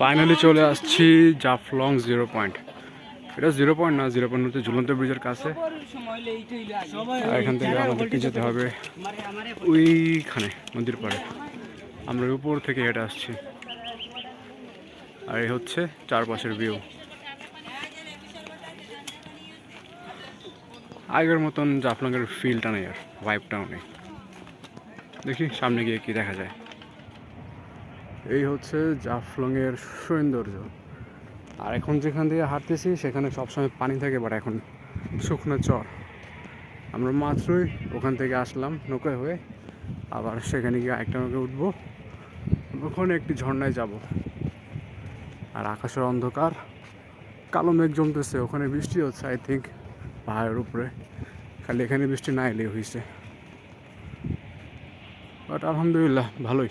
Finally চলে আসছি Jaflong zero point এটা জিরো পয়েন্ট না জিরো পয়েন্ট হচ্ছে ঝুলন্ত ব্রিজের কাছে। আর এখান থেকে আমাদেরকে যেতে হবে। ওইখানে নদীর পাড়ে আমরা উপর থেকে হেঁটে আসছি। আর এই হচ্ছে চারপাশের ভিউ আগের মতন জাফলংয়ের ফিলটা নেই আর ভাইবটাও নেই। দেখি সামনে গিয়ে কি দেখা যায়। এই হচ্ছে জাফলংয়ের সৌন্দর্য। আর এখন যেখান দিয়ে হাঁটতেছি, সেখানে সবসময় পানি থাকে বাট এখন শুকনো চর। আমরা মাত্রই ওখান থেকে আসলাম নৌকায় হয়ে। আবার সেখানে গিয়ে একটা নৌকায় উঠবো। ওখানে একটি ঝর্ণায় যাব। আর আকাশের অন্ধকার, কালো মেঘ জমতেছে। ওখানে বৃষ্টি হচ্ছে আই থিঙ্ক পাহাড়ের উপরে। খালি এখানে বৃষ্টি না এলেই হয়েছে। বাট আলহামদুলিল্লাহ, ভালোই।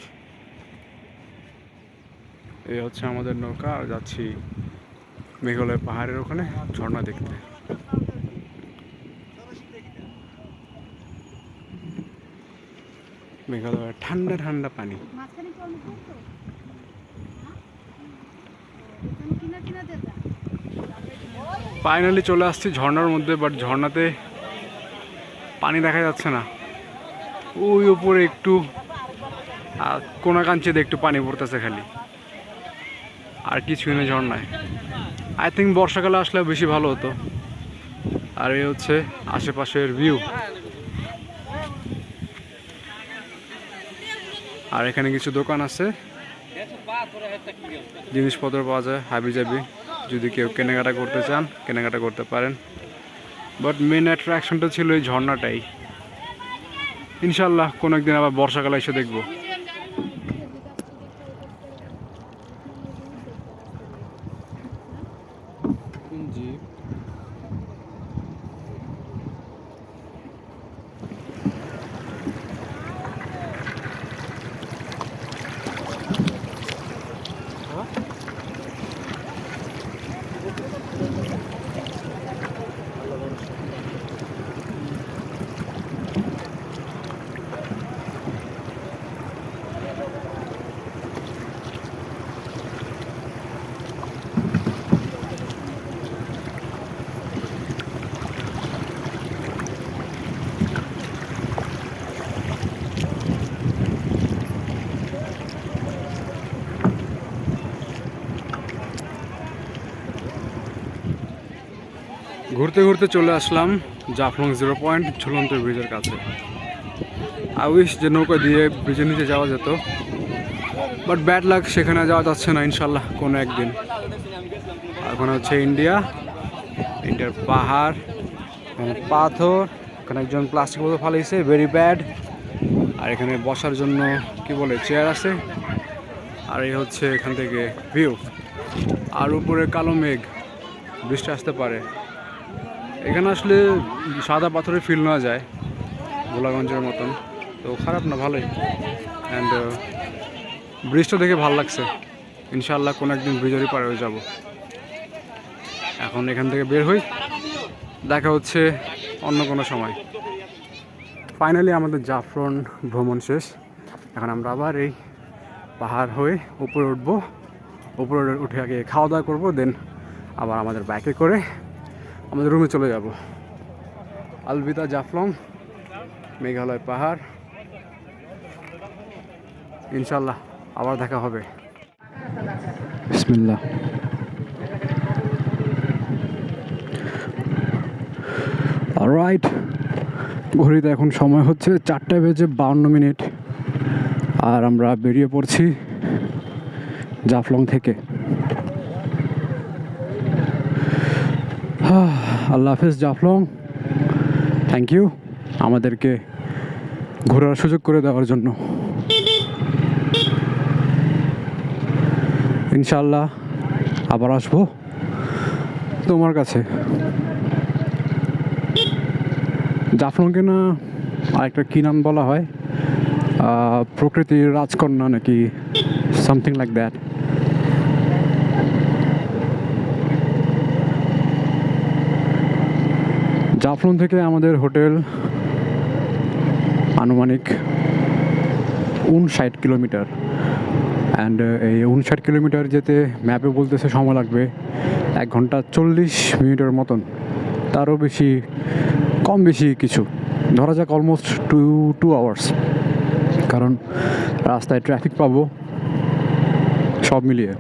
এই হচ্ছে আমাদের নৌকা আর যাচ্ছি মেঘালয় পাহাড়ের ওখানে ঝর্ণা দেখতে। মেঘালয়ের ঠান্ডা ঠান্ডা পানি। ফাইনালি চলে আসছি ঝর্ণার মধ্যে বাট ঝর্ণাতে পানি দেখা যাচ্ছে না। ওই উপরে একটু আর কোনা কাঞ্চিতে একটু পানি পড়তেছে খালি। আর কিছুই নেই ঝর্ণায়। আই থিঙ্ক বর্ষাকালে আসলে বেশি ভালো হতো। আর এই হচ্ছে আশেপাশের ভিউ আর এখানে কিছু দোকান আছে। জিনিসপত্র পাওয়া যায় হাবি জাবি যদি কেউ কেনাকাটা করতে চান, কেনাকাটা করতে পারেন। বাট মেন অ্যাট্রাকশনটা ছিল এই ঝর্ণাটাই। ইনশাল্লাহ কোনো একদিন আবার বর্ষাকালে এসে দেখব। 묵은지. ঘুরতে ঘুরতে চলে আসলাম জাফলং জিরো পয়েন্ট ঝুলন্ত ব্রিজের কাছে। আই উইশ যে নৌকা দিয়ে ব্রিজের নিচে যাওয়া যেত বাট ব্যাড লাক সেখানে যাওয়া যাচ্ছে না, ইনশাল্লাহ, কোনো একদিন। ওখানে হচ্ছে ইন্ডিয়া ইন্ডিয়ার পাহাড় এখানে পাথর, এখানে একজন প্লাস্টিক বোতল ফালাইছে ভেরি ব্যাড আর এখানে বসার জন্য কি বলে চেয়ার আছে। আর এই হচ্ছে এখান থেকে ভিউ আর উপরে কালো মেঘ, বৃষ্টি আসতে পারে। এখানে আসলে সাদা পাথরের ফিল নেওয়া যায়, গোলাগঞ্জের মতন। তো খারাপ না, ভালোই। অ্যান্ড ব্রিজটা দেখে ভালো লাগছে। ইনশাল্লাহ কোনো একদিন ব্রিজেরই পারে যাব। এখন এখান থেকে বের হই। দেখা হচ্ছে অন্য কোনো সময়। ফাইনালি আমাদের জাফরন ভ্রমণ শেষ। এখন আমরা আবার এই পাহাড় হয়ে উপরে উঠবো। উপরে উঠে আগে খাওয়া দাওয়া করব দেন আবার আমাদের বাইকে করে আমাদের রুমে চলে যাব। আলবিদা জাফলং, মেঘালয় পাহাড়। ইনশাল্লাহ আবার দেখা হবে। বিসমিল্লাহ। রাইট ঘড়িতে এখন সময় হচ্ছে চারটে বেজে বাউন্ন মিনিট। আর আমরা বেরিয়ে পড়ছি জাফলং থেকে। আল্লাহ হাফেজ, জাফলং। থ্যাংক ইউ আমাদেরকে ঘোরার সুযোগ করে দেওয়ার জন্য। ইনশাল্লাহ আবার আসব তোমার কাছে। জাফলংকে না আরেকটা কী নাম বলা হয়? প্রকৃতির রাজকন্যা নাকি সামথিং লাইক দ্যাট জাফলং থেকে আমাদের হোটেল আনুমানিক উনষাট কিলোমিটার। অ্যান্ড এই উনষাট কিলোমিটার যেতে ম্যাপে বলতেছে সময় লাগবে এক ঘণ্টা চল্লিশ মিনিটের মতন। তারও বেশি, কম বেশি কিছু। ধরা যাক অলমোস্ট টু টু আওয়ার্স কারণ রাস্তায় ট্রাফিক পাবো সব মিলিয়ে।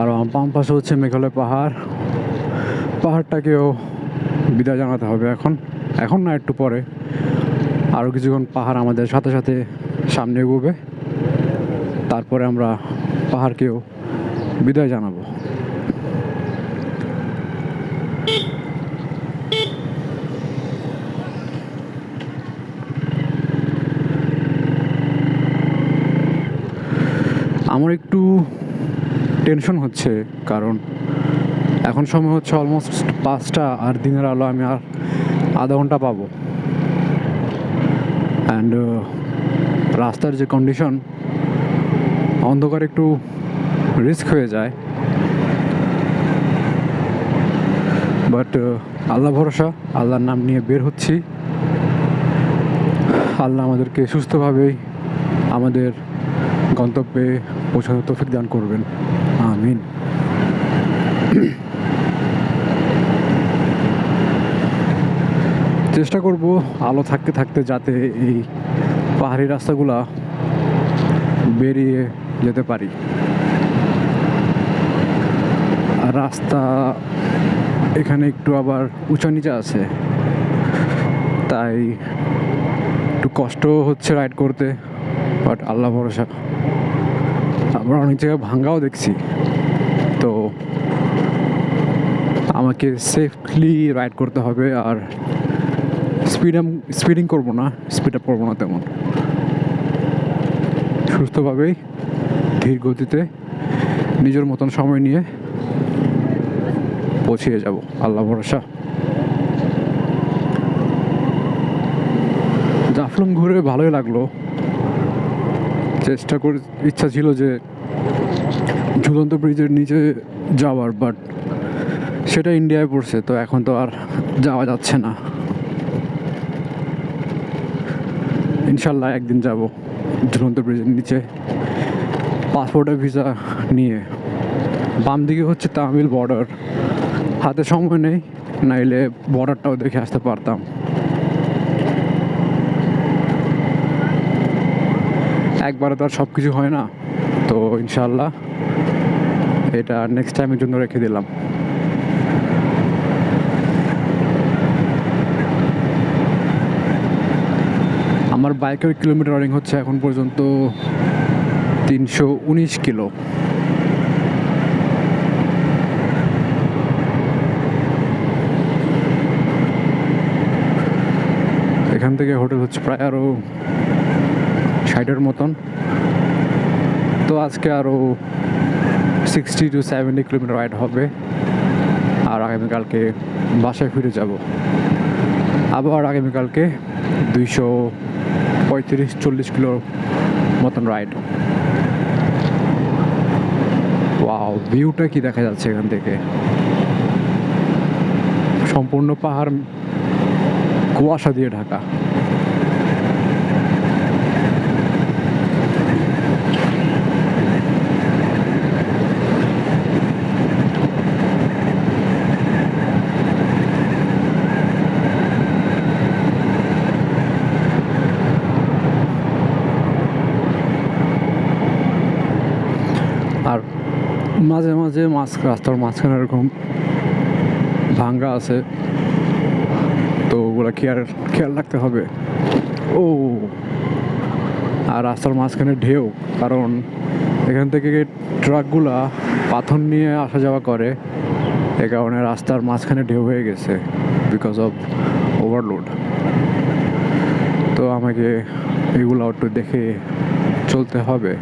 আর বাম পাশে হচ্ছে মেঘালয় পাহাড়। পাহাড়টাকেও বিদায় জানাতে হবে এখন। এখন না, একটু পরে। আরও কিছুক্ষণ পাহাড় আমাদের সাথে সাথে সামনে এগোবে। তারপরে আমরা পাহাড়কেও বিদায় জানাব। আমার একটু টেনশন হচ্ছে, কারণ এখন সময় হচ্ছে অলমোস্ট পাঁচটা আর দিনের আলো আমি আর আধা ঘণ্টা পাবো। অ্যান্ড রাস্তার যে কন্ডিশন অন্ধকার একটু রিস্ক হয়ে যায়। বাট আল্লাহ ভরসা, আল্লাহর নাম নিয়ে বের হচ্ছি। আল্লাহ আমাদেরকে সুস্থভাবেই আমাদের গন্তব্যে পৌঁছানোর তৌফিক দান করবেন। আমিন। চেষ্টা করব আলো থাকতে থাকতে যাতে এই পাহাড়ি রাস্তাগুলা বেরিয়ে যেতে পারি। রাস্তা এখানে একটু আবার উঁচা নিচে আছে, তাই একটু কষ্ট হচ্ছে রাইড করতে, বাট আল্লাহ ভরসা। আমরা অনেক জায়গায় ভাঙ্গাও দেখছি, তো আমাকে সেফলি রাইড করতে হবে আর স্পিড স্পিডিং করব না স্পিড আপ করব না তেমন। সুস্থভাবেই, ধীর গতিতে নিজের মতন সময় নিয়ে পৌঁছিয়ে যাব। আল্লাহ ভরসা। জাফলং ঘুরে ভালোই লাগল। চেষ্টা করে, ইচ্ছা ছিল যে ঝুলন্ত ব্রিজের নিচে যাওয়ার বাট সেটা ইন্ডিয়ায় পড়ছে, তো এখন তো আর যাওয়া যাচ্ছে না। ইনশাল্লাহ একদিন যাব ঝুলন্ত ব্রিজের নিচে। পাসপোর্টের ভিসা নিয়ে। বাম দিকে হচ্ছে তামিল বর্ডার হাতে সময় নেই, নাইলে বর্ডারটাও দেখে আসতে পারতাম। একবারে তো আর সব কিছু হয় না। তো ইনশাল্লাহ এটা নেক্সট টাইমের জন্য রেখে দিলাম। আমার বাইকের কিলোমিটার রানিং হচ্ছে এখন পর্যন্ত তিনশো উনিশ কিলো। এখান থেকে হোটেল হচ্ছে প্রায় আরও ষাটের মতন। তো আজকে আরও sixty two seventy kilometre ride হবে। আর আগামীকালকে বাসায় ফিরে যাব। আবার আগামীকালকে দুইশো পঁয়ত্রিশ, চল্লিশ কিলোর মতন রাইড ওয়াও ভিউটা কি দেখা যাচ্ছে এখান থেকে? সম্পূর্ণ পাহাড়, কুয়াশা দিয়ে ঢাকা। মাঝে মাঝে মাছ রাস্তার মাঝখানে এরকম ভাঙ্গা আছে। তো ওগুলো খেয়াল খেয়াল রাখতে হবে? ও, আর রাস্তার মাঝখানে ঢেউ, কারণ এখান থেকে ট্রাকগুলা পাথর নিয়ে আসা যাওয়া করে, এ কারণে রাস্তার মাঝখানে ঢেউ হয়ে গেছে বিকজ অফ ওভারলোড তো আমাকে এগুলো একটু দেখে চলতে হবে।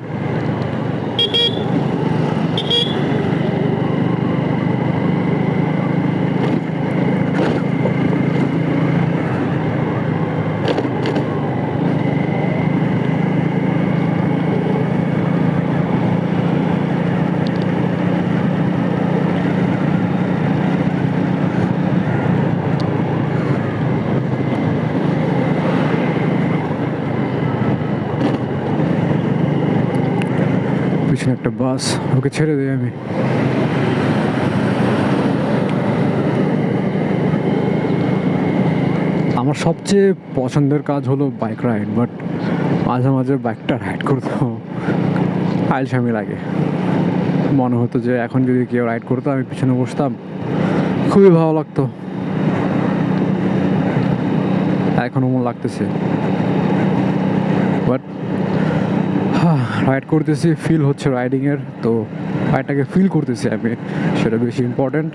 একটা বাস, ওকে ছেড়ে দিই আমি। আমার সবচেয়ে পছন্দের কাজ হলো বাইক রাইড, বাট মাঝে মাঝে বাইকটা রাইড করতেও আলসামি লাগে। মনে হতো যে এখন যদি কেউ রাইড করতো, আমি পিছনে বসতাম, খুবই ভালো লাগতো। এখনও মন লাগতেছে বাট রাইড করতেছি ফিল হচ্ছে রাইডিংয়ের তো রাইডটাকে ফিল করতেছি আমি, সেটা বেশি ইম্পর্ট্যান্ট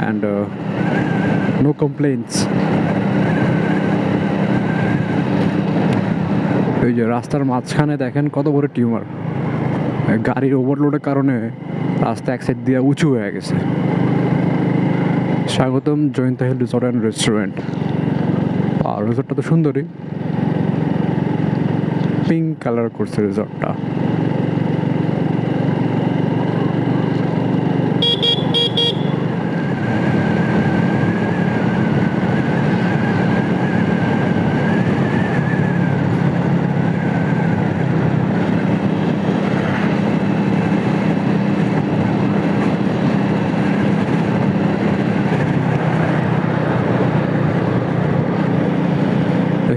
অ্যান্ড নো কমপ্লেন্টস ওই যে রাস্তার মাঝখানে দেখেন কত বড় টিউমার। গাড়ির ওভারলোডের কারণে রাস্তা এক সাইড দিয়ে উঁচু হয়ে গেছে। স্বাগতম Jayanta hill resort and restaurant. আর রিসোর্টটা তো সুন্দরই। পিঙ্ক কালার করছে রিসর্টটা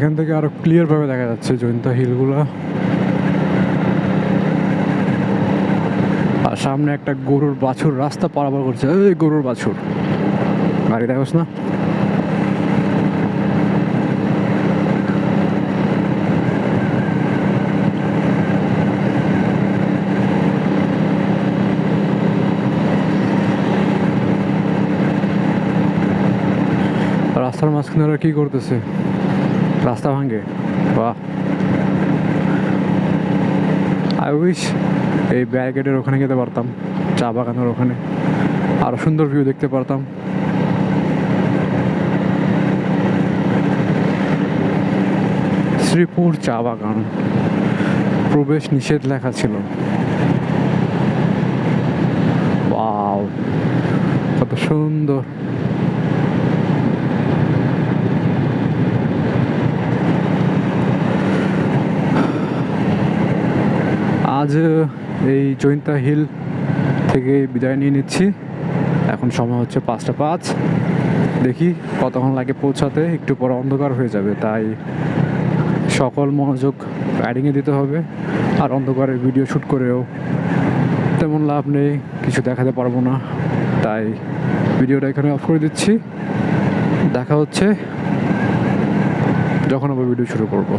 এখান থেকে আরও ক্লিয়ার ভাবে দেখা যাচ্ছে জয়ন্তা হিলগুলো। আর সামনে একটা গরুর বাছুর, রাস্তা পারাপার করছে। এই গরুর বাছুর। গাড়ি দেখোস না? রাস্তার মাঝখানে ওরা কি করতেছে? রাস্তা ভাঙে। বাহ। আই উইশ এই ব্যারিকেডের ওখানে যেতে পারতাম, চা বাগানের ওখানে। আরও সুন্দর ভিউ দেখতে পারতাম। শ্রীপুর চা বাগান। প্রবেশ নিষেধ লেখা ছিল। কত সুন্দর। আজ এই জৈন্তা হিল থেকে বিদায় নিয়ে নিচ্ছি। এখন সময় হচ্ছে পাঁচটা পাঁচ। দেখি কতক্ষণ লাগে পৌঁছাতে, একটু পরে অন্ধকার হয়ে যাবে, তাই সকল মনোযোগ রাইডিংয়ে দিতে হবে, আর অন্ধকারে ভিডিও শ্যুট করেও। তেমন লাভ নেই, কিছু দেখাতে পারব না, তাই ভিডিওটা এখানে অফ করে দিচ্ছি। দেখা হচ্ছে যখন আবার ভিডিও শুরু করব।